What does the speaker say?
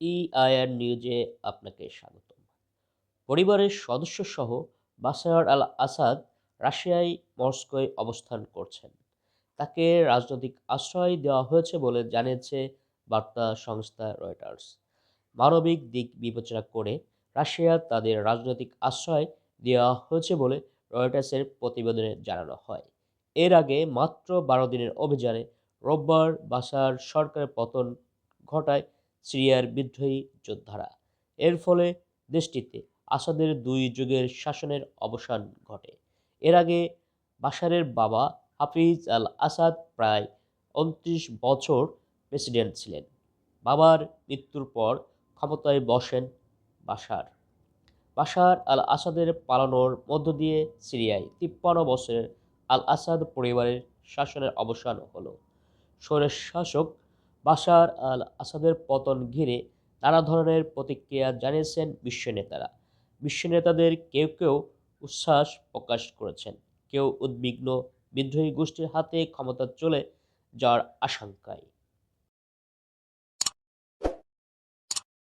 EIR নিউজে আপনাকে স্বাগত পরিবারের সদস্যসহ বাশার আল আসাদ রাশিয়ায় মস্কোয় অবস্থান করছেন। তাকে রাজনৈতিক আশ্রয় দেওয়া হয়েছে বলে জানিয়েছে বার্তা সংস্থা রয়টার্স। মানবিক দিক বিবেচনা করে রাশিয়া তাদের রাজনৈতিক আশ্রয় দেওয়া হয়েছে বলে রয়টার্সের প্রতিবেদনে জানানো হয়। এর আগে মাত্র বারো দিনের অভিযানে রোববার বাসার সরকারের পতন ঘটায় সিরিয়ার বিদ্রোহী যোদ্ধারা। এর ফলে দেশটিতে আসাদের দুই যুগের শাসনের অবসান ঘটে। এর আগে বাশারের বাবা হাফিজ আল আসাদ প্রায় উনত্রিশ বছর প্রেসিডেন্ট ছিলেন। বাবার মৃত্যুর পর ক্ষমতায় বসেন বাশার। বাশার আল আসাদের পালানোর মধ্য দিয়ে সিরিয়ায় তিপ্পান্ন বছরের আল আসাদ পরিবারের শাসনের অবসান হলো। স্বৈর শাসক বাশার আল আসাদের পতন ঘিরে নানা ধরনের প্রতিক্রিয়া জানিয়েছেন বিশ্ব নেতারা। বিশ্ব নেতাদের কেউ কেউ উচ্ছ্বাস প্রকাশ করেছেন। কেউ উদ্বিগ্ন, বিদ্রোহী গোষ্ঠীর হাতে ক্ষমতা চলে যাওয়ার আশঙ্কায়।